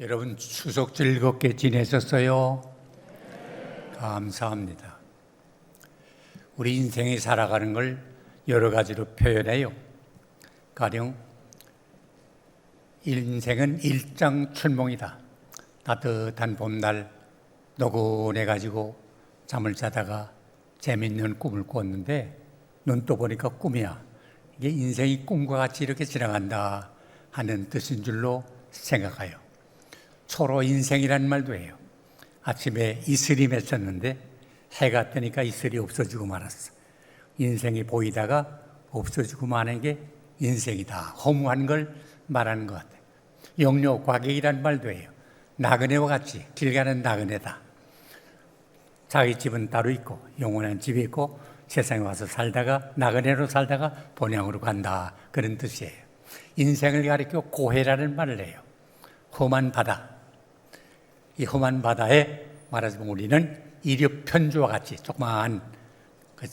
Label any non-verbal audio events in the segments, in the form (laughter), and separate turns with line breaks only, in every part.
여러분 추석 즐겁게 지내셨어요? 감사합니다. 우리 인생이 살아가는 걸 여러 가지로 표현해요. 가령 인생은 일장춘몽이다. 따뜻한 봄날 노곤해 가지고 잠을 자다가 재밌는 꿈을 꿨는데 눈 떠 보니까 꿈이야. 이게 인생이 꿈과 같이 이렇게 지나간다 하는 뜻인 줄로 생각해요. 초로 인생이라는 말도 해요. 아침에 이슬이 맺혔는데 해가 뜨니까 이슬이 없어지고 말았어. 인생이 보이다가 없어지고 마는 게 인생이다. 허무한 걸 말하는 것 같아요. 영료 과객이라는 말도 해요. 나그네와 같이 길 가는 나그네다. 자기 집은 따로 있고 영원한 집이 있고 세상에 와서 살다가 나그네로 살다가 본향으로 간다. 그런 뜻이에요. 인생을 가리켜 고해라는 말을 해요. 험한 바다. 이 험한 바다에 말하자면 우리는 이륙 편주와 같이 조그마한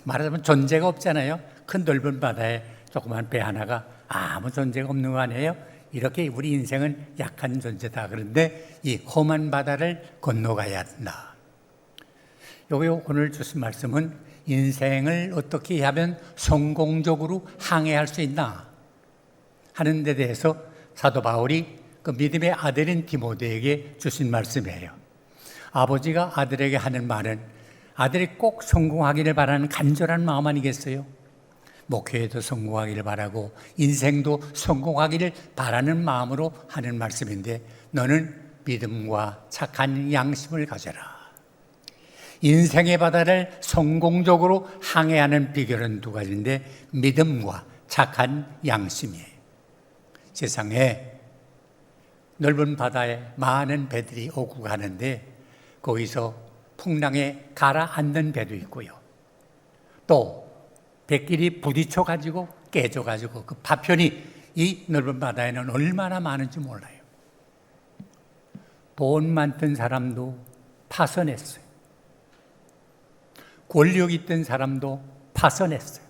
말하자면 존재가 없잖아요. 큰 넓은 바다에 조그마한 배 하나가 아무 존재가 없는 거 아니에요? 이렇게 우리 인생은 약한 존재다. 그런데 이 험한 바다를 건너가야 한다. 여기 오늘 주신 말씀은 인생을 어떻게 하면 성공적으로 항해할 수 있나 하는 데 대해서 사도 바울이 그 믿음의 아들인 디모데에게 주신 말씀이에요. 아버지가 아들에게 하는 말은 아들이 꼭 성공하기를 바라는 간절한 마음 아니겠어요? 목회에도 성공하기를 바라고 인생도 성공하기를 바라는 마음으로 하는 말씀인데 너는 믿음과 착한 양심을 가져라. 인생의 바다를 성공적으로 항해하는 비결은 두 가지인데 믿음과 착한 양심이에요. 세상에 넓은 바다에 많은 배들이 오고 가는데 거기서 풍랑에 가라앉는 배도 있고요. 또 배끼리 부딪혀 가지고 깨져 가지고 그 파편이 이 넓은 바다에는 얼마나 많은지 몰라요. 돈 많던 사람도 파선했어요. 권력 있던 사람도 파선했어요.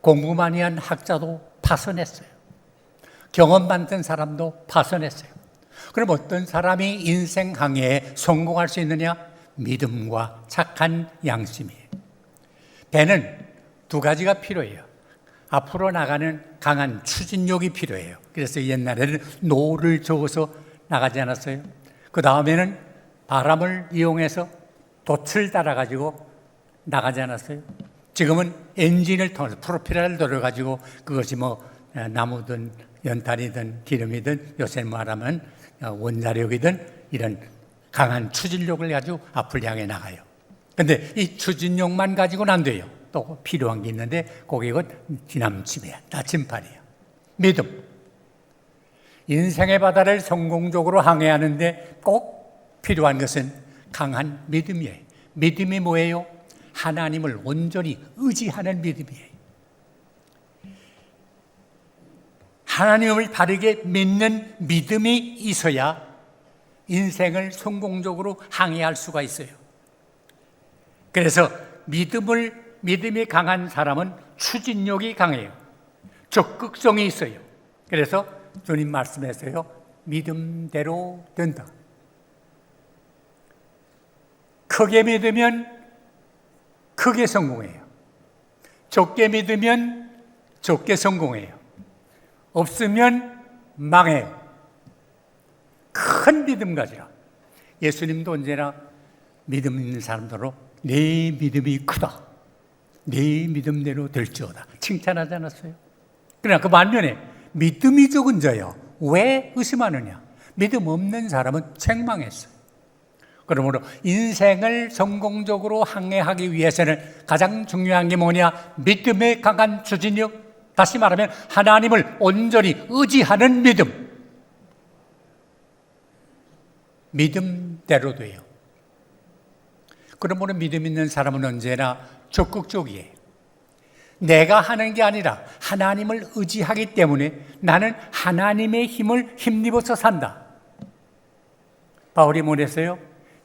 공부 많이 한 학자도 파선했어요. 경험 많던 사람도 파선했어요. 그럼 어떤 사람이 인생 항해에 성공할 수 있느냐? 믿음과 착한 양심이에요. 배는 두 가지가 필요해요. 앞으로 나가는 강한 추진력이 필요해요. 그래서 옛날에는 노를 저어서 나가지 않았어요. 그 다음에는 바람을 이용해서 돛을 따라가지고 나가지 않았어요. 지금은 엔진을 통해서 프로펠러를 돌려가지고 그것이 뭐 나무든 연탄이든 기름이든 요새 말하면 원자력이든 이런 강한 추진력을 가지고 앞을 향해 나가요. 근데 이 추진력만 가지고는 안 돼요. 또 필요한 게 있는데 그게 곧 지남침이야. 나침판이야. 믿음. 인생의 바다를 성공적으로 항해하는데 꼭 필요한 것은 강한 믿음이에요. 믿음이 뭐예요? 하나님을 온전히 의지하는 믿음이에요. 하나님을 바르게 믿는 믿음이 있어야 인생을 성공적으로 항해할 수가 있어요. 그래서 믿음을 믿음이 강한 사람은 추진력이 강해요. 적극성이 있어요. 그래서 주님 말씀하세요. 믿음대로 된다. 크게 믿으면 크게 성공해요. 적게 믿으면 적게 성공해요. 없으면 망해요. 큰 믿음 가지라. 예수님도 언제나 믿음 있는 사람들로 내 믿음이 크다. 내 믿음대로 될지어다. 칭찬하지 않았어요? 그러나 그 반면에 믿음이 적은 자요. 왜 의심하느냐? 믿음 없는 사람은 책망했어요. 그러므로 인생을 성공적으로 항해하기 위해서는 가장 중요한 게 뭐냐? 믿음의 강한 추진력. 다시 말하면 하나님을 온전히 의지하는 믿음. 믿음대로 돼요. 그러므로 믿음 있는 사람은 언제나 적극적이에요. 내가 하는 게 아니라 하나님을 의지하기 때문에 나는 하나님의 힘을 힘입어서 산다. 바울이 뭐랬어요?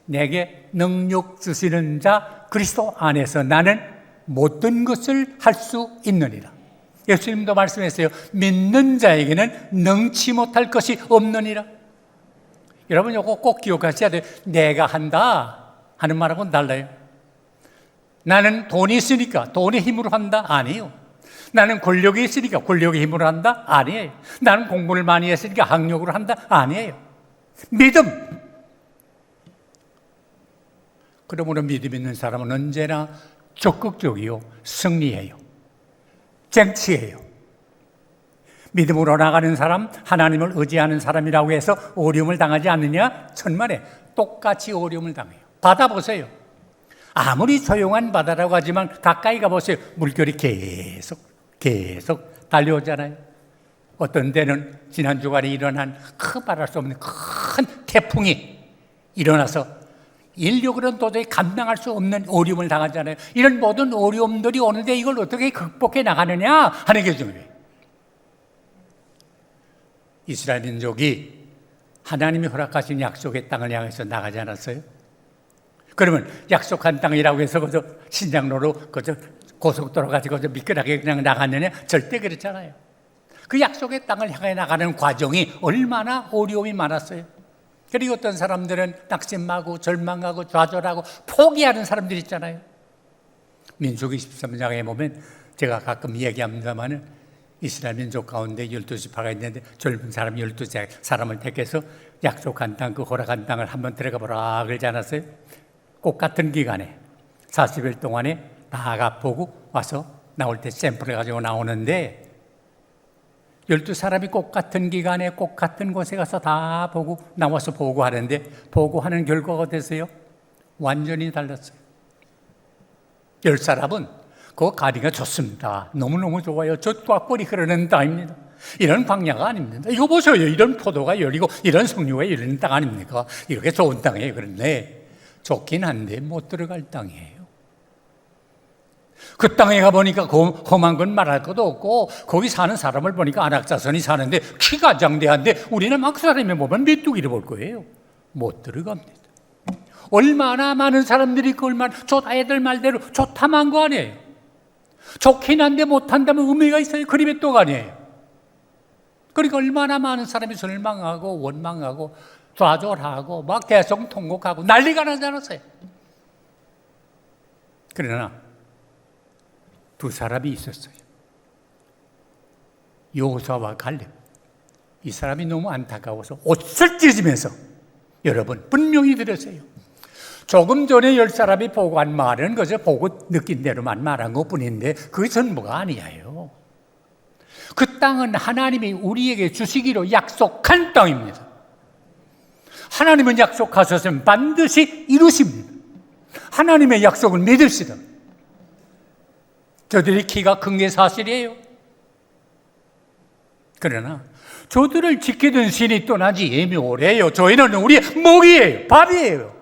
내게 능력 주시는 자 그리스도 안에서 나는 모든 것을 할 수 있느니라. 예수님도 말씀했어요. 믿는 자에게는 능치 못할 것이 없느니라. 여러분 이거 꼭 기억하셔야 돼요. 내가 한다 하는 말하고는 달라요. 나는 돈이 있으니까 돈의 힘으로 한다? 아니에요. 나는 권력이 있으니까 권력의 힘으로 한다? 아니에요. 나는 공부를 많이 했으니까 학력으로 한다? 아니에요. 믿음. 그러므로 믿음 있는 사람은 언제나 적극적이요. 승리해요. 쟁취해요. 믿음으로 나가는 사람, 하나님을 의지하는 사람이라고 해서 어려움을 당하지 않느냐? 천만에 똑같이 어려움을 당해요. 받아보세요. 아무리 조용한 바다라고 하지만 가까이 가보세요. 물결이 계속, 계속 달려오잖아요. 어떤 때는 지난 주간에 일어난 큰 말할 수 없는 큰 태풍이 일어나서 인력으로는 도저히 감당할 수 없는 어려움을 당하잖아요. 이런 모든 어려움들이 오는데 이걸 어떻게 극복해 나가느냐 하는 게 중요해요. 이스라엘 민족이 하나님이 허락하신 약속의 땅을 향해서 나가지 않았어요? 그러면 약속한 땅이라고 해서 그저 신장로로 그저 고속도로 가지고 저 미끄러게 그냥 나갔느냐? 절대 그렇잖아요. 그 약속의 땅을 향해 나가는 과정이 얼마나 어려움이 많았어요. 그리고 어떤 사람들은 낙심하고 절망하고 좌절하고 포기하는 사람들 있잖아요. 민수기 13장에 보면 제가 가끔 얘기합니다만은 이스라엘 민족 가운데 12지파가 있는데 젊은 사람 12세 사람을 택해서 약속한 땅, 그 허락한 땅을 한번 들어가 보라 그러지 않았어요? 꼭 같은 기간에 40일 동안에 나가 보고 와서 나올 때 샘플을 가지고 나오는데 열두 사람이 꼭 같은 기간에 꼭 같은 곳에 가서 다 보고 나와서 보고하는데 보고하는 결과가 어땠어요? 완전히 달랐어요. 열 사람은 그 가리가 좋습니다. 너무너무 좋아요. 젖과 꿀이 흐르는 땅입니다. 이런 광야가 아닙니다. 이거 보세요. 이런 포도가 열리고 이런 석류가 열리는 땅 아닙니까? 이렇게 좋은 땅이에요. 그런데 좋긴 한데 못 들어갈 땅이에요. 그 땅에 가보니까 험한 건 말할 것도 없고 거기 사는 사람을 보니까 안악자선이 사는데 키가 장대한데 우리는 막 사람이 보면 메뚜기를 볼 거예요. 못 들어갑니다. 얼마나 많은 사람들이 그 얼마나 좋다 애들 말대로 좋다만 거 아니에요. 좋긴 한데 못한다면 의미가 있어요. 그림의 똑 아니에요. 그러니까 얼마나 많은 사람이 절망하고 원망하고 좌절하고 막 계속 통곡하고 난리가 나지 않았어요. 그러나 두 사람이 있었어요. 요사와 갈렙. 이 사람이 너무 안타까워서 옷을 찢으면서 여러분 분명히 들으세요. 조금 전에 열 사람이 보고 한 말은 그저 보고 느낀 대로만 말한 것 뿐인데 그 전부가 아니에요. 그 땅은 하나님이 우리에게 주시기로 약속한 땅입니다. 하나님은 약속하셨으면 반드시 이루십니다. 하나님의 약속을 믿읍시다. 저들이 키가 큰 게 사실이에요. 그러나 저들을 지키던 신이 떠나지 예묘해요. 저희는 우리의 목이에요. 밥이에요.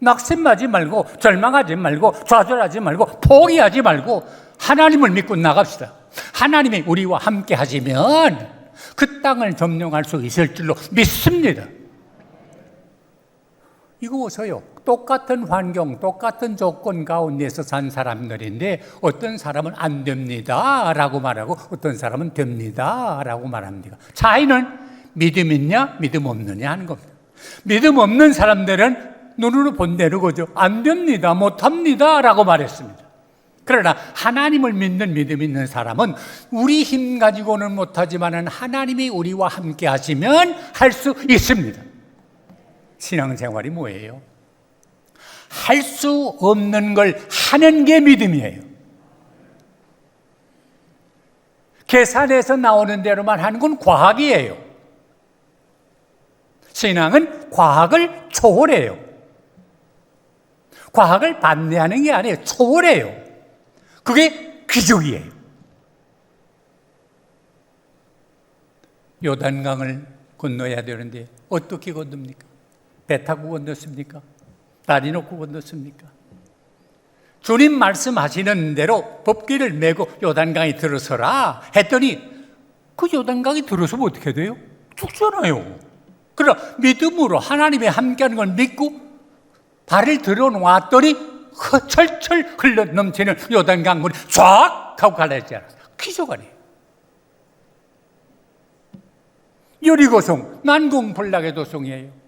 낙심하지 말고 절망하지 말고 좌절하지 말고 포기하지 말고 하나님을 믿고 나갑시다. 하나님이 우리와 함께 하시면 그 땅을 점령할 수 있을 줄로 믿습니다. 이거 보세요. 똑같은 환경, 똑같은 조건 가운데서 산 사람들인데 어떤 사람은 안 됩니다. 라고 말하고 어떤 사람은 됩니다. 라고 말합니다. 차이는 믿음 있냐, 믿음 없느냐 하는 겁니다. 믿음 없는 사람들은 눈으로 본 대로 그죠. 안 됩니다. 못 합니다. 라고 말했습니다. 그러나 하나님을 믿는 믿음 있는 사람은 우리 힘 가지고는 못하지만 하나님이 우리와 함께 하시면 할 수 있습니다. 신앙생활이 뭐예요? 할 수 없는 걸 하는 게 믿음이에요. 계산해서 나오는 대로만 하는 건 과학이에요. 신앙은 과학을 초월해요. 과학을 반대하는 게 아니에요. 초월해요. 그게 기적이에요. 요단강을 건너야 되는데 어떻게 건넙니까? 배 타고 건넜습니까? 다리 놓고 건넜습니까? 주님 말씀하시는 대로 법기를 메고 요단강에 들어서라 했더니 그 요단강에 들어서면 어떻게 돼요? 죽잖아요. 그러나 믿음으로 하나님의 함께하는 걸 믿고 발을 들어놓았더니 철철 흘러 넘치는 요단강 물이 쫙 하고 갈라지지 않았어. 기적 아니에요. 여리고성 난공불락의 도성이에요.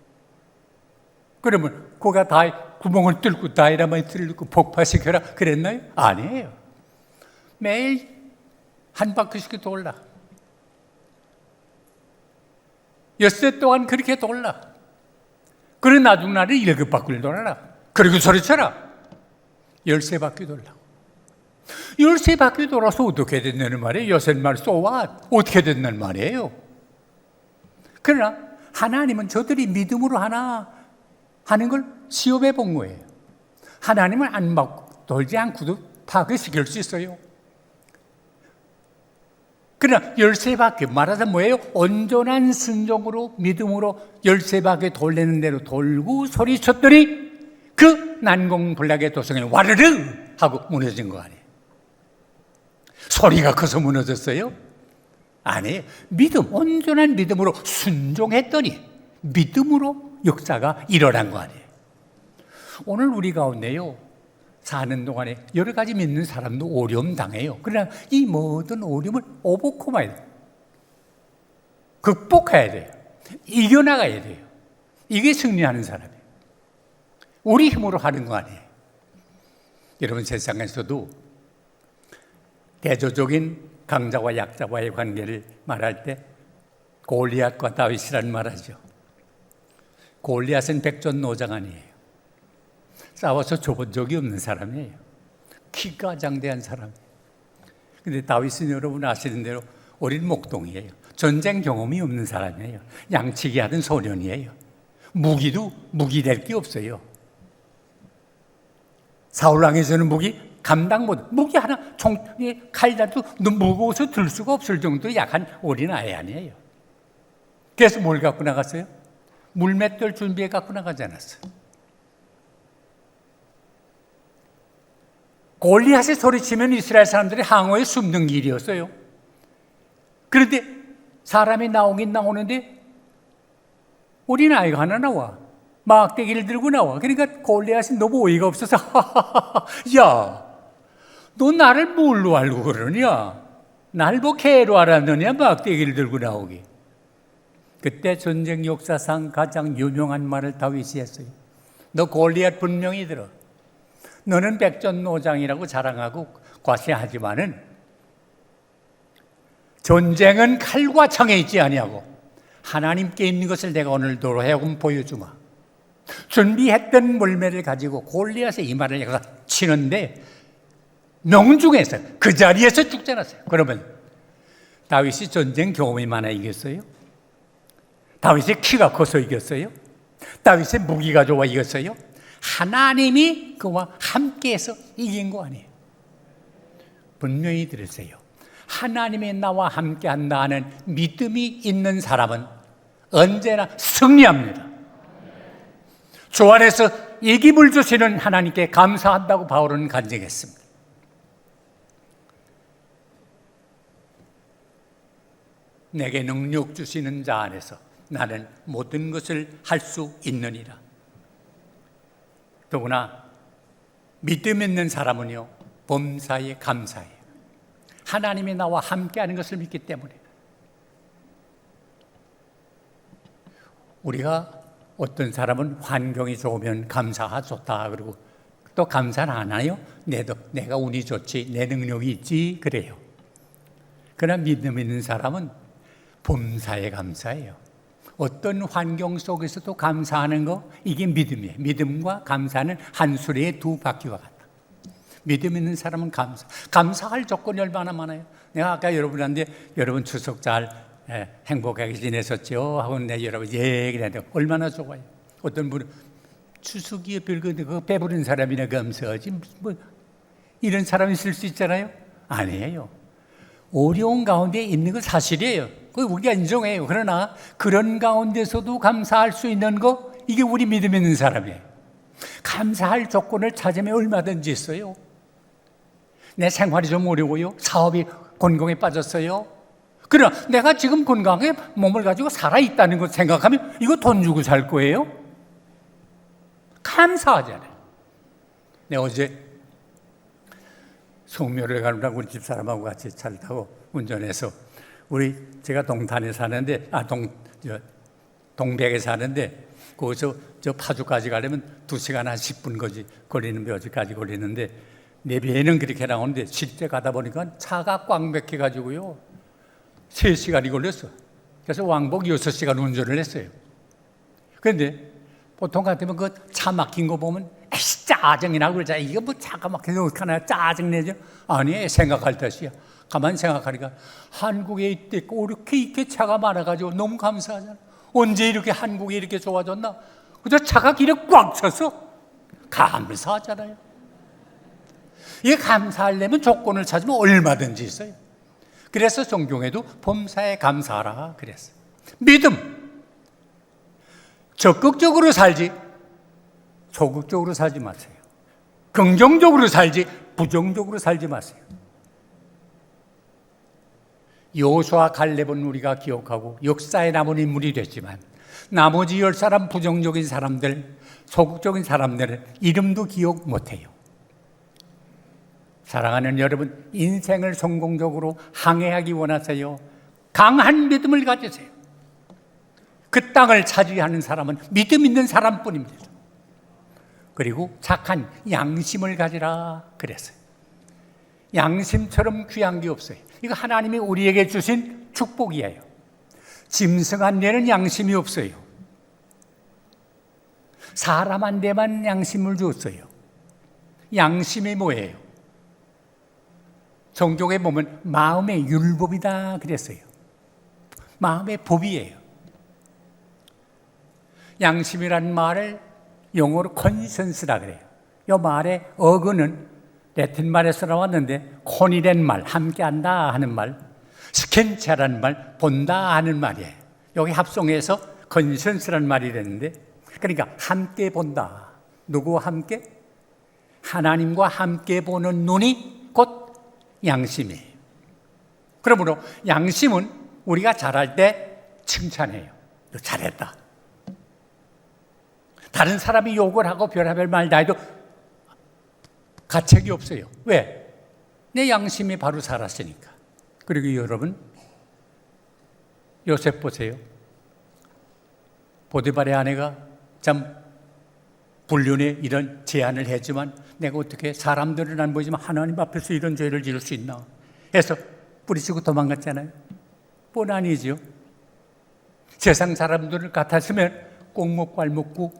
그러면 그가 다 구멍을 뚫고 다이나마이트를 뚫고 폭파시켜라 그랬나요? 아니에요. 매일 한 바퀴씩 돌라. 엿새 동안 그렇게 돌라. 그리고 나중 날에 일곱 바퀴를 돌아라. 그리고 소리쳐라. 열세 바퀴 돌라고. 열세 바퀴 돌아서 어떻게 됐냐는 말이에요. 여섯 말 쏘와 어떻게 됐냐는 말이에요. 그러나 하나님은 저들이 믿음으로 하나 하는 걸 시험해 본 거예요. 하나님은 안막 돌지 않고도 파괴시킬 수 있어요. 그러나 바퀴 말하자면 뭐예요? 온전한 순종으로 믿음으로 바퀴 돌리는 대로 돌고 소리쳤더니 그 난공불락의 도성에 와르르 하고 무너진 거 아니에요. 소리가 커서 무너졌어요? 아니에요. 믿음, 온전한 믿음으로 순종했더니 믿음으로 역사가 일어난 거 아니에요. 오늘 우리 가운데요. 사는 동안에 여러 가지 믿는 사람도 어려움 당해요. 그러나 이 모든 어려움을 오버코마야 돼요. 극복해야 돼요. 이겨나가야 돼요. 이게 승리하는 사람이에요. 우리 힘으로 하는 거 아니에요. 여러분 세상에서도 대조적인 강자와 약자와의 관계를 말할 때 골리앗과 다윗이라는 말하죠. 골리앗은 백전노장 아니에요. 싸워서 좁은 적이 없는 사람이에요. 키가 장대한 사람이에요. 근데 다윗은 여러분 아시는 대로 어린 목동이에요. 전쟁 경험이 없는 사람이에요. 양치기 하던 소년이에요. 무기도 무기 될 게 없어요. 사울왕에서는 무기 감당 못, 무기 하나, 총, 칼이라도 무거워서 들 수가 없을 정도 약한 어린 아이 아니에요. 그래서 뭘 갖고 나갔어요? 물맷돌 준비해 갖고 나가지 않았어요. 골리앗이 소리치면 이스라엘 사람들이 항어에 숨는 길이었어요. 그런데 사람이 나오긴 나오는데 어린 아이가 하나 나와. 막대기를 들고 나와. 그러니까 골리앗이 너무 어이가 없어서 (laughs) 야, 너 나를 뭘로 알고 그러냐? 날 뭐 개로 알았느냐? 막대기를 들고 나오기. 그때 전쟁 역사상 가장 유명한 말을 다윗이 했어요. 너 골리앗 분명히 들어. 너는 백전노장이라고 자랑하고 과시하지만은 전쟁은 칼과 창에 있지 아니하고 하나님께 있는 것을 내가 오늘도 하여금 보여주마. 준비했던 물매를 가지고 골리앗의 이마를 내가 치는데 명중에서 그 자리에서 죽지 않았어요. 그러면 다윗이 전쟁 경험이 많아 이겼어요? 다윗의 키가 커서 이겼어요? 다윗의 무기가 좋아 이겼어요? 하나님이 그와 함께해서 이긴 거 아니에요. 분명히 들으세요. 하나님이 나와 함께 한다 하는 믿음이 있는 사람은 언제나 승리합니다. 주 안에서 이김을 주시는 하나님께 감사한다고 바울은 간증했습니다. 내게 능력 주시는 자 안에서 나는 모든 것을 할 수 있느니라. 더구나 믿음 있는 사람은요 범사에 감사해요. 하나님이 나와 함께하는 것을 믿기 때문에 우리가 어떤 사람은 환경이 좋으면 감사하 좋다 그러고 또 감사는 안 하요? 내도 내가 운이 좋지 내 능력이 있지 그래요. 그러나 믿음 있는 사람은 범사에 감사해요. 어떤 환경 속에서도 감사하는 거 이게 믿음이에요. 믿음과 감사는 한 수레의 두 바퀴와 같다. 믿음 있는 사람은 감사. 감사할 조건이 얼마나 많아요. 내가 아까 여러분한테 여러분 추석 잘 예, 행복하게 지내셨죠? 하고 내 여러분 얘기를 하는데 얼마나 좋아요. 어떤 분은 추석이에 별건데 그 배부른 사람이나 감사하지 뭐 이런 사람이 있을 수 있잖아요. 아니에요. 어려운 가운데 있는 건 사실이에요. 그 우리가 인정해요. 그러나 그런 가운데서도 감사할 수 있는 거 이게 우리 믿음 있는 사람이에요. 감사할 조건을 찾으면 얼마든지 있어요. 내 생활이 좀 어려워요. 사업이 곤공에 빠졌어요. 그러나 내가 지금 건강하게 몸을 가지고 살아 있다는 걸 생각하면 이거 돈 주고 살 거예요? 감사하잖아요. 내가 어제 성묘를 가느라고 우리 집 사람하고 같이 차를 타고 운전해서 우리 제가 동탄에 사는데 아 동 동백에 사는데 거기서 저 파주까지 가려면 두 시간한 10분 거지 걸리는 묘지까지 걸리는데 내 배에는 그렇게 나오는데 실제 가다 보니까 차가 꽉 막혀 가지고요. 3시간이 걸렸어. 그래서 왕복 6시간 운전을 했어요. 그런데 보통 같으면 그 차 막힌 거 보면 에이 짜증이 나고 그러자 이거 뭐 차가 막혀서 어떡하나 짜증내죠 아니 생각할 듯이야 가만 생각하니까 한국에 있고 이렇게 이렇게 차가 많아가지고 너무 감사하잖아. 언제 이렇게 한국이 이렇게 좋아졌나? 그저 차가 길에 꽉 찼어 감사하잖아요. 이 감사하려면 조건을 찾으면 얼마든지 있어요. 그래서 종종에도 범사에 감사하라 그랬어요. 믿음. 적극적으로 살지 소극적으로 살지 마세요. 긍정적으로 살지 부정적으로 살지 마세요. 요수와 갈렙은 우리가 기억하고 역사에 남은 인물이 됐지만 나머지 열 사람 부정적인 사람들, 소극적인 사람들은 이름도 기억 못해요. 사랑하는 여러분, 인생을 성공적으로 항해하기 원하세요. 강한 믿음을 가지세요. 그 땅을 차지하는 사람은 믿음 있는 사람뿐입니다. 그리고 착한 양심을 가지라 그랬어요. 양심처럼 귀한 게 없어요. 이거 하나님이 우리에게 주신 축복이에요. 짐승한 데는 양심이 없어요. 사람한테만 양심을 줬어요. 양심이 뭐예요? 종종에 보면 마음의 율법이다 그랬어요. 마음의 법이에요. 양심이란 말을 영어로 컨센스라 그래요. 이 말의 어근은 라틴 말에서 나왔는데 콘이란 말, 함께한다 하는 말, 스켄체라는 말, 본다 하는 말이에요. 여기 합성해서 컨센스라는 말이 됐는데 그러니까 함께 본다. 누구와 함께? 하나님과 함께 보는 눈이 곧 양심이에요. 그러므로 양심은 우리가 잘할 때 칭찬해요. 너 잘했다. 다른 사람이 욕을 하고 별의별 말 다 해도 가책이 없어요. 왜? 내 양심이 바로 살았으니까. 그리고 여러분, 요셉 보세요. 보디발의 아내가 참 불륜에 이런 제안을 했지만 내가 어떻게 사람들은 안 보이지만 하나님 앞에서 이런 죄를 지을 수 있나 해서 뿌리치고 도망갔잖아요. 뻔 아니죠. 세상 사람들을 같았으면 꼭먹고 알먹고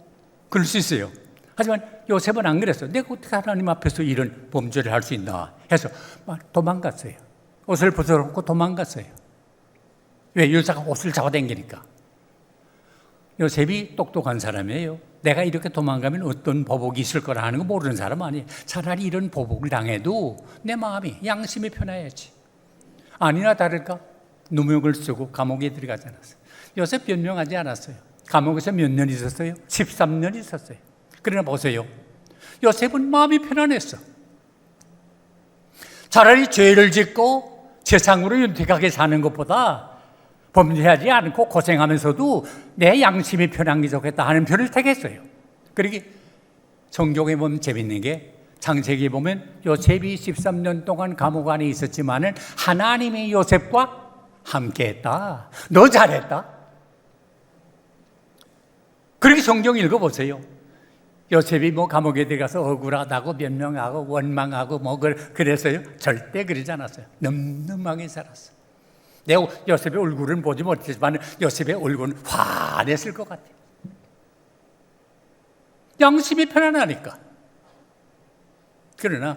그럴 수 있어요. 하지만 요셉은 안 그랬어. 내가 어떻게 하나님 앞에서 이런 범죄를 할 수 있나 해서 막 도망갔어요. 옷을 벗어놓고 도망갔어요. 왜? 여자가 옷을 잡아당기니까. 요셉이 똑똑한 사람이에요. 내가 이렇게 도망가면 어떤 보복이 있을 거라 하는 거 모르는 사람 아니에요. 차라리 이런 보복을 당해도 내 마음이 양심이 편해야지. 아니나 다를까 누명을 쓰고 감옥에 들어가지 않았어요. 요셉 변명하지 않았어요. 감옥에서 몇 년 있었어요? 13년 있었어요. 그러나 보세요. 요셉은 마음이 편안했어. 차라리 죄를 짓고 세상으로 윤택하게 사는 것보다 범죄하지 않고 고생하면서도 내 양심이 편한 게 좋겠다 하는 편을 택했어요. 그러기 성경에 보면 재밌는 게 창세기 보면 요셉이 13년 동안 감옥 안에 있었지만은 하나님이 요셉과 함께 했다. 너 잘했다. 그렇게 성경 읽어보세요. 요셉이 뭐 감옥에 들어가서 억울하다고 변명하고 원망하고 뭐 그래서요 절대 그러지 않았어요. 늠름하게 살았어. 내 요셉의 얼굴은 보지 못했지만 요셉의 얼굴은 환했을 것 같아. 양심이 편안하니까. 그러나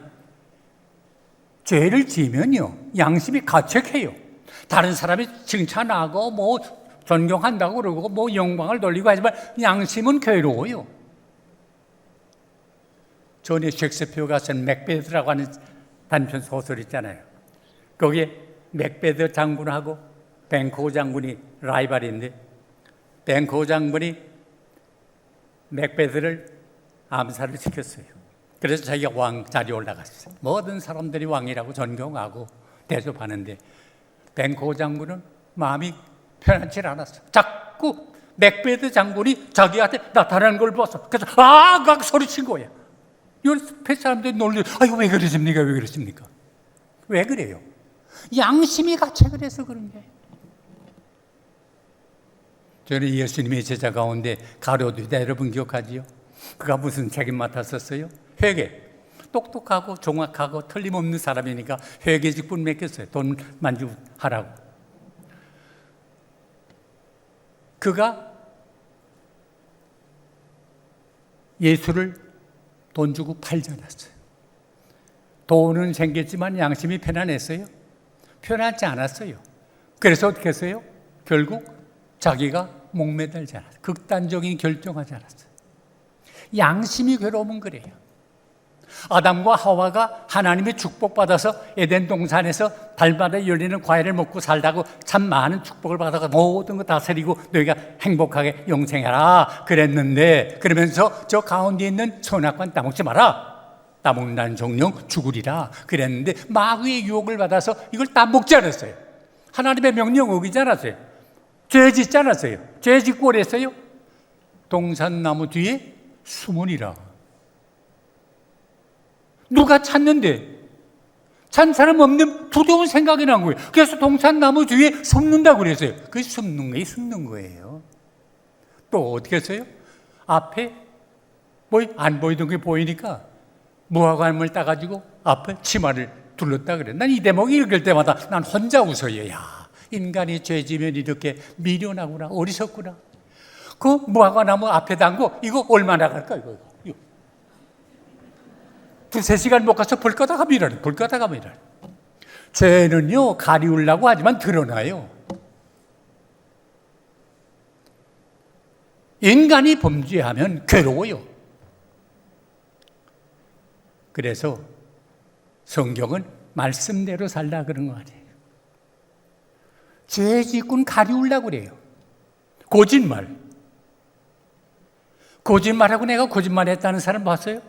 죄를 지면요 양심이 가책해요. 다른 사람이 칭찬하고 뭐 존경한다고 그러고 뭐 영광을 돌리고 하지만 양심은 괴로워요. 전에 셰익스피어가 쓴 맥베드라고 하는 단편 소설 있잖아요. 거기에 맥베드 장군하고 뱅코 장군이 라이벌인데 뱅코 장군이 맥베드를 암살을 시켰어요. 그래서 자기가 왕 자리에 올라갔어요. 모든 사람들이 왕이라고 존경하고 대접하는데 뱅코 장군은 마음이 편하지 않았어. 자꾸 맥베드 장군이 자기한테 나타나는 걸 봤어. 그래서 아각 소리친 거야. 옆에 사람들이 놀려. 아이고 왜 그러십니까? 왜 그러십니까? 왜 그래요? 양심이 가책을 해서 그런 게. 저는 예수님의 제자 가운데 가로두다 여러분 기억하지요? 그가 무슨 책임 맡았었어요? 회계. 똑똑하고 정확하고 틀림없는 사람이니까 회계직분 맡겼어요. 돈 만주하라고. 그가 예수를 돈 주고 팔지 않았어요. 돈은 생겼지만 양심이 편안했어요? 편하지 않았어요. 그래서 어떻게 했어요? 결국 자기가 목매달지 않았어요. 극단적인 결정하지 않았어요. 양심이 괴로우면 그래요. 아담과 하와가 하나님의 축복받아서 에덴 동산에서 달마다 열리는 과일을 먹고 살다고 참 많은 축복을 받아서 모든 거 다스리고 너희가 행복하게 영생해라 그랬는데 그러면서 저 가운데 있는 선악관 따먹지 마라. 따먹는 종령 죽으리라 그랬는데 마귀의 유혹을 받아서 이걸 따먹지 않았어요. 하나님의 명령 어기지 않았어요. 죄 짓지 않았어요. 죄 짓고 그랬어요. 동산나무 뒤에 숨으니라 누가 찾는데 찬 사람 없는 두려운 생각이 난 거예요. 그래서 동산나무 뒤에 숨는다고 그랬어요. 그 숨는 게 숨는 거예요. 또 어떻게 했어요? 앞에 뭐 안 보이던 게 보이니까 무화과를 따가지고 앞에 치마를 둘렀다 그래. 난 이 대목 읽을 때마다 난 혼자 웃어요. 야, 인간이 죄지면 이렇게 미련하구나, 어리석구나. 그 무화과 나무 앞에 담고 이거 얼마나 갈까 이거. 두세 시간 못 가서 불 끄다가 밀어요. 불 끄다가 밀어요. 죄는요, 가리우려고 하지만 드러나요. 인간이 범죄하면 괴로워요. 그래서 성경은 말씀대로 살라 그런 거 아니에요. 죄 짓고는 가리우려고 그래요. 거짓말. 거짓말하고 내가 거짓말 했다는 사람 봤어요?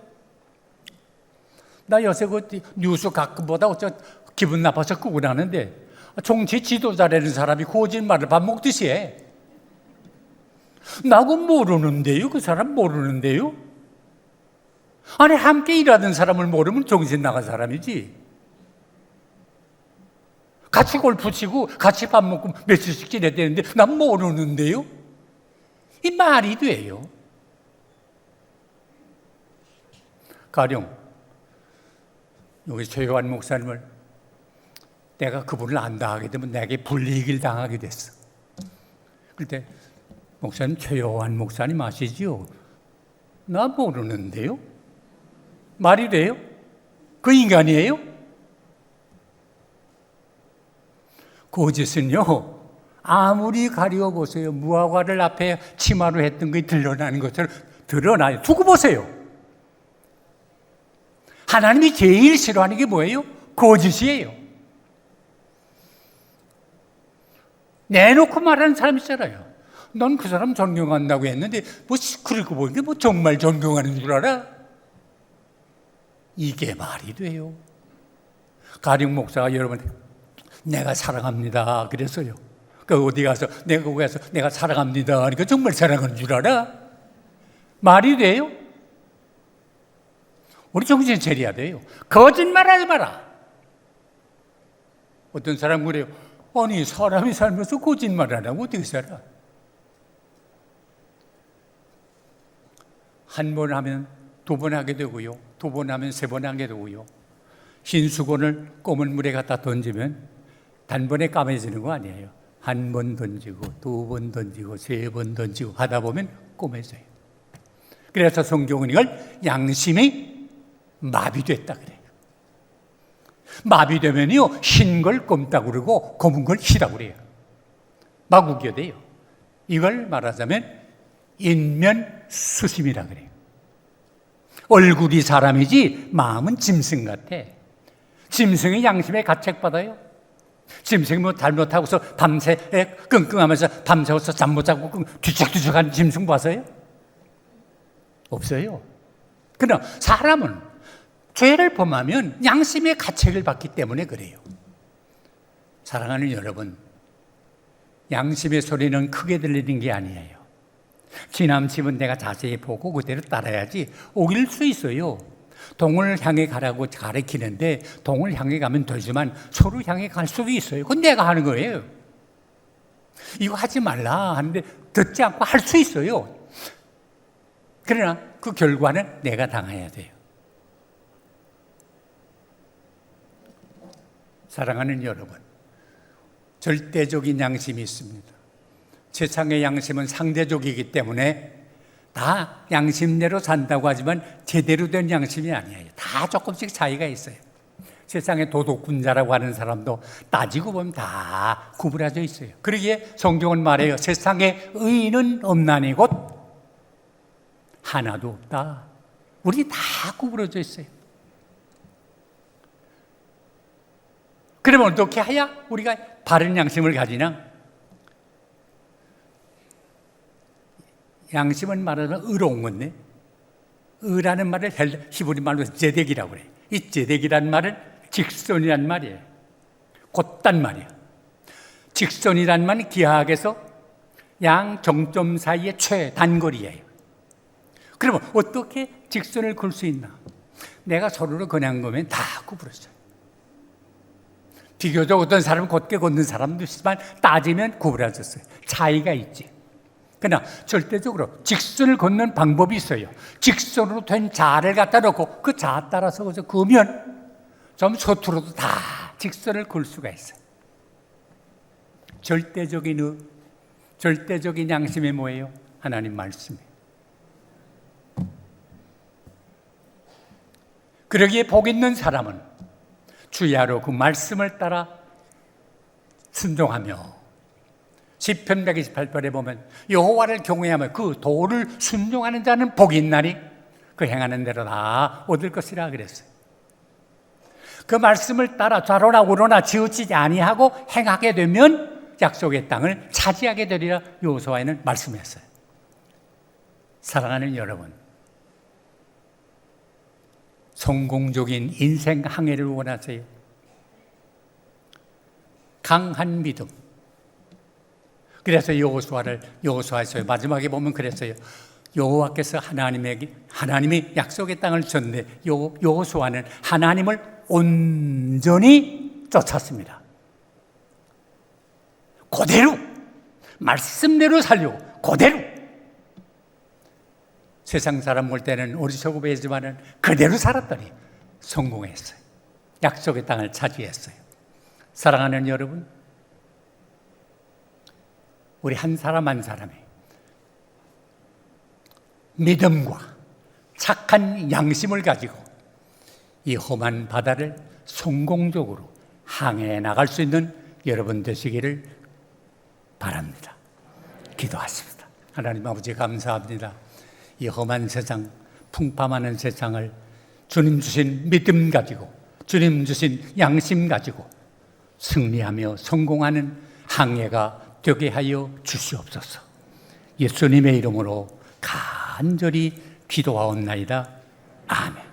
나 요새 그 뉴스 가끔 보다 어쩌 기분 나빠서 끄고 나는데 정치 지도자라는 사람이 거짓말을 밥 먹듯이 해. 나고 모르는데요. 그 사람 모르는데요. 아니 함께 일하던 사람을 모르면 정신 나간 사람이지. 같이 골프 치고 같이 밥 먹고 며칠씩 지냈다는데 난 모르는데요. 이 말이 돼요. 가령 여기 최요한 목사님을 내가 그분을 안다 하게 되면 내게 불이익을 당하게 됐어. 그때 목사님 최요한 목사님 아시지요? 나 모르는데요. 말이 돼요? 그 인간이에요? 거짓은요. 아무리 가리워 보세요. 무화과를 앞에 치마로 했던 게 드러나는 것처럼 드러나요. 두고 보세요. 하나님이 제일 싫어하는 게 뭐예요? 거짓이에요. 내놓고 말하는 사람 있잖아요. 넌 그 사람 존경한다고 했는데 뭐 그러고 보니까 뭐 정말 존경하는 줄 알아? 이게 말이 돼요. 가령 목사가 여러분 내가 사랑합니다 그랬어요. 그 어디 가서 내가 거기 가서 내가 사랑합니다 하니까 정말 사랑하는 줄 알아? 말이 돼요? 우리 정신 차려야 돼요. 거짓말하지 마라. 어떤 사람 그래요. 아니 사람이 살면서 거짓말 안 하고 어떻게 살아? 한 번 하면 두 번 하게 되고요. 두 번 하면 세 번 하게 되고요. 흰 수건을 꼬물 물에 갖다 던지면 단번에 까매지는 거 아니에요. 한 번 던지고 두 번 던지고 세 번 던지고 하다 보면 꼬매져요. 그래서 성경은 이걸 양심이 마비됐다 그래요. 마비되면요 흰 걸 검다 그러고 검은 걸 희다 그래요. 막 우겨대요. 이걸 말하자면 인면 수심이라 그래요. 얼굴이 사람이지 마음은 짐승 같아. 짐승이 양심에 가책받아요. 짐승이 뭐 잘못하고서 밤새 끙끙하면서 밤새워서 잠 못 자고 뒤척뒤척하는 짐승 봤어요? 없어요. 그러나 사람은 죄를 범하면 양심의 가책을 받기 때문에 그래요. 사랑하는 여러분, 양심의 소리는 크게 들리는 게 아니에요. 지남 집은 내가 자세히 보고 그대로 따라야지 오길 수 있어요. 동을 향해 가라고 가르치는데 동을 향해 가면 되지만 서로 향해 갈 수도 있어요. 그건 내가 하는 거예요. 이거 하지 말라 하는데 듣지 않고 할 수 있어요. 그러나 그 결과는 내가 당해야 돼요. 사랑하는 여러분, 절대적인 양심이 있습니다. 세상의 양심은 상대적이기 때문에 다 양심대로 산다고 하지만 제대로 된 양심이 아니에요. 다 조금씩 차이가 있어요. 세상의 도덕군자라고 하는 사람도 따지고 보면 다 구분해져 있어요. 그러기에 성경은 말해요. 세상에 의인은 없나니 곧 하나도 없다. 우리 다 구부러져 있어요. 그러면 어떻게 해야 우리가 바른 양심을 가지나? 양심은 말하면 의로운 건데, 의라는 말을 히브리 말로 제덱이라고 그래. 이 제덱이란 말은 직선이란 말이에요. 곧단 말이야. 직선이란 말은 기하학에서 양 정점 사이의 최단거리예요. 그러면 어떻게 직선을 걸수 있나? 내가 서로를 그냥 보면 다 구부러져요. 비교적 어떤 사람은 곧게 걷는 사람도 있지만 따지면 구부러졌어요. 차이가 있지. 그러나 절대적으로 직선을 걷는 방법이 있어요. 직선으로 된 자를 갖다 놓고 그 자 따라서 그저 그으면 좀 서투러도 다 직선을 걸 수가 있어요. 절대적인 의, 절대적인 양심이 뭐예요? 하나님 말씀이에요. 그러기에 복 있는 사람은 주야로 그 말씀을 따라 순종하며 시편 128편에 보면 여호와를 경외하며 그 도를 순종하는 자는 복이 있나니 그 행하는 대로 다 얻을 것이라 그랬어요. 그 말씀을 따라 좌로나 우로나 지어치지 아니하고 행하게 되면 약속의 땅을 차지하게 되리라 요소와에는 말씀했어요. 사랑하는 여러분, 성공적인 인생 항해를 원하세요. 강한 믿음. 그래서 여호수아를 여호수아에서 마지막에 보면 그랬어요. 여호와께서 하나님에게 하나님이 약속의 땅을 줬는데 여, 여호수아는 하나님을 온전히 쫓았습니다. 그대로 말씀대로 살려고 그대로 세상 사람 볼 때는 어리석어 보이지만은 그대로 살았더니 성공했어요. 약속의 땅을 차지했어요. 사랑하는 여러분, 우리 한 사람 한 사람의 믿음과 착한 양심을 가지고 이 험한 바다를 성공적으로 항해 나갈 수 있는 여러분 되시기를 바랍니다. 기도하십니다. 하나님 아버지 감사합니다. 이 험한 세상, 풍파많은 세상을 주님 주신 믿음 가지고, 주님 주신 양심 가지고 승리하며 성공하는 항해가 되게 하여 주시옵소서. 예수님의 이름으로 간절히 기도하옵나이다. 아멘.